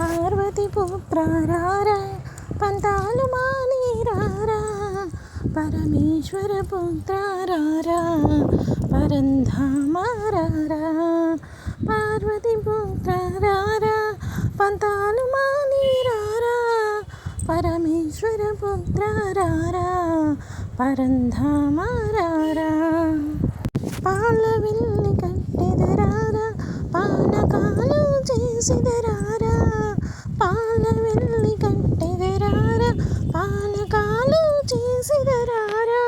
పార్వతి పుత్రారా పంతాలు మానీరారా పరమేశ్వర పుత్రారా పరంధామారారా పార్వతి పుత్రారా పంతాలు మానీరారా పరమేశ్వర పుత్రారా పరంధామారారా. పాల వెళ్ళి కట్టెదరారా పానకాలు చేసిదరా పాల వెళ్ళి కట్టెదరారా పానకాలు చేసిదరారా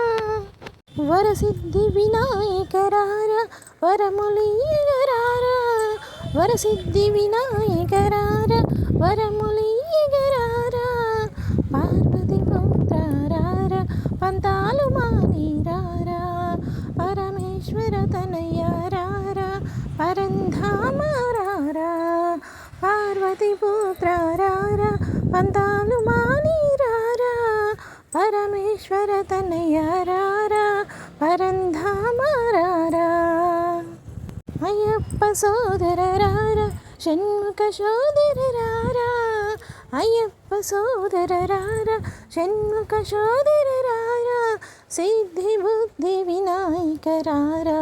వరసిద్ధి వినాయకరారా వరములీయగరారా వరసిద్ధి వినాయకరారా వరములీయగరారా పార్వతి పుత్రారా పంతాలు మానీరారా. పరమేశ్వర తనయారారా పరంధామారారా. పార్వతి పుత్రారా పంతాలు మానీరారా. పరమేశ్వర తనయారారా. పరంధామారారా అయ్యప్ప సోదరరారా షణ్ముఖ సోదరరారా అయ్యప్ప సోదరరారా షణ్ముఖ సోదరరారా సిద్ధి బుద్ధి వినాయకరారా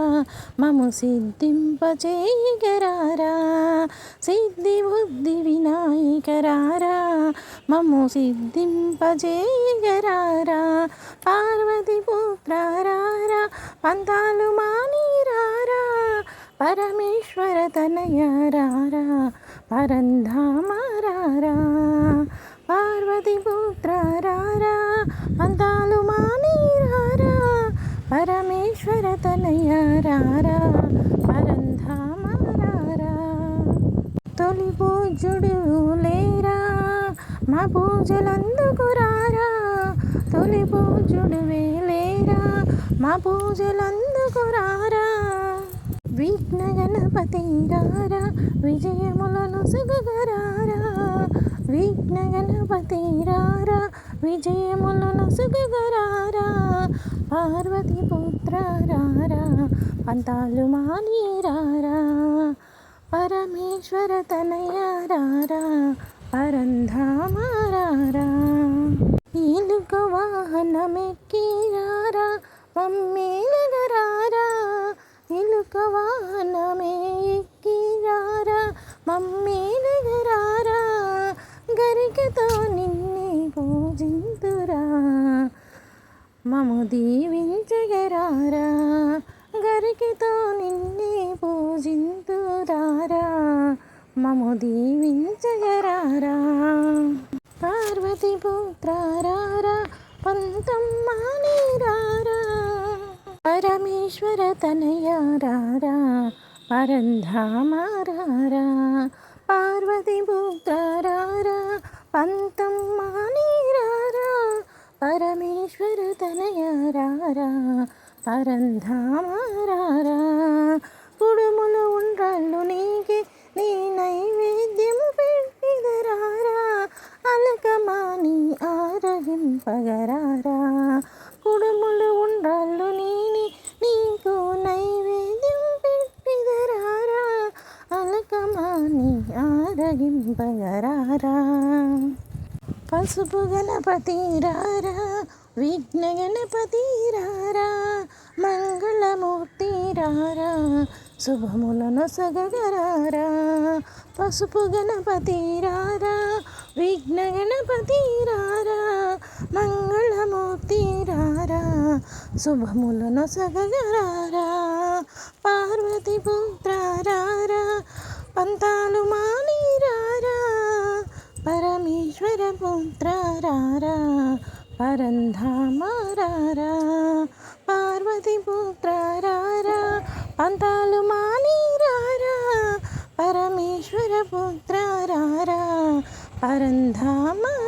మము సిద్ధింపచేయగరారా సిద్ధి బుద్ధి వినాయకరారా మము సిద్ధింపచేయగరారా పార్వతి పుత్రారా పంతాలు మానీరారా? పరమేశ్వర తనయారారా? పరంధామారారా? పార్వతి పుత్రారా పంతాలు మానీరారా? పరమేశ్వర తనయారారా? పరంధామారారా? తొలి పూజుడు లేరా? మా పూజలందుకు రారా? తొలి పూజుడు వేరా? మా పూజలందుకురారా? విఘ్న గణపతి రారా? విజయములను సుగరారా విఘ్న గణపతి రారా? విజయములను సుగరారా పార్వతి పుత్ర రారా? పంతాలు మానీరారా పరమేశ్వర తనయారారా పరంధామారా ఇలుక వాహనమెక్కిరారా మమ్మేలగరారా ఇలుక వాహనమే ఎక్కిరారా. మమ్మేలగరారా గరికతో నిన్నే పూజింతురా మము దీవించగరారా గరికతో నిన్నే పూజింతురారా మము దీవించగరారా. పార్వతి పుత్రారా పంతం ఈశ్వర తనయారారా పరంధామారారా పార్వతి పుత్రారా పంతం మానీరారా పరమేశ్వర తనయారారా పరంధామారారా కుడుములు ఉండ్రాళ్ళు నీకే నీ నైవేద్యము పెట్టిదరారా అలకమాని ఆరగింపగరారా కుడుములు ఉండ్రాళ్ళు నీ నీ ఆరగింపగరారా? పసుపు గణపతి రారా విఘ్న గణపతి రారా మంగళమూర్తి రారా శుభములను సగగరారా? పసుపు గణపతి రారా విఘ్న గణపతి రారా మంగళమూర్తి రారా శుభములను సగగరారా? పార్వతి పుత్ర రారా పంతాలు మానీరారా? పరమేశ్వర పుత్ర రారా పరంధామారారా? పార్వతి పుత్ర రారా పంతాలు మానీరారా? పరమేశ్వర పుత్ర రారా పరంధామారారా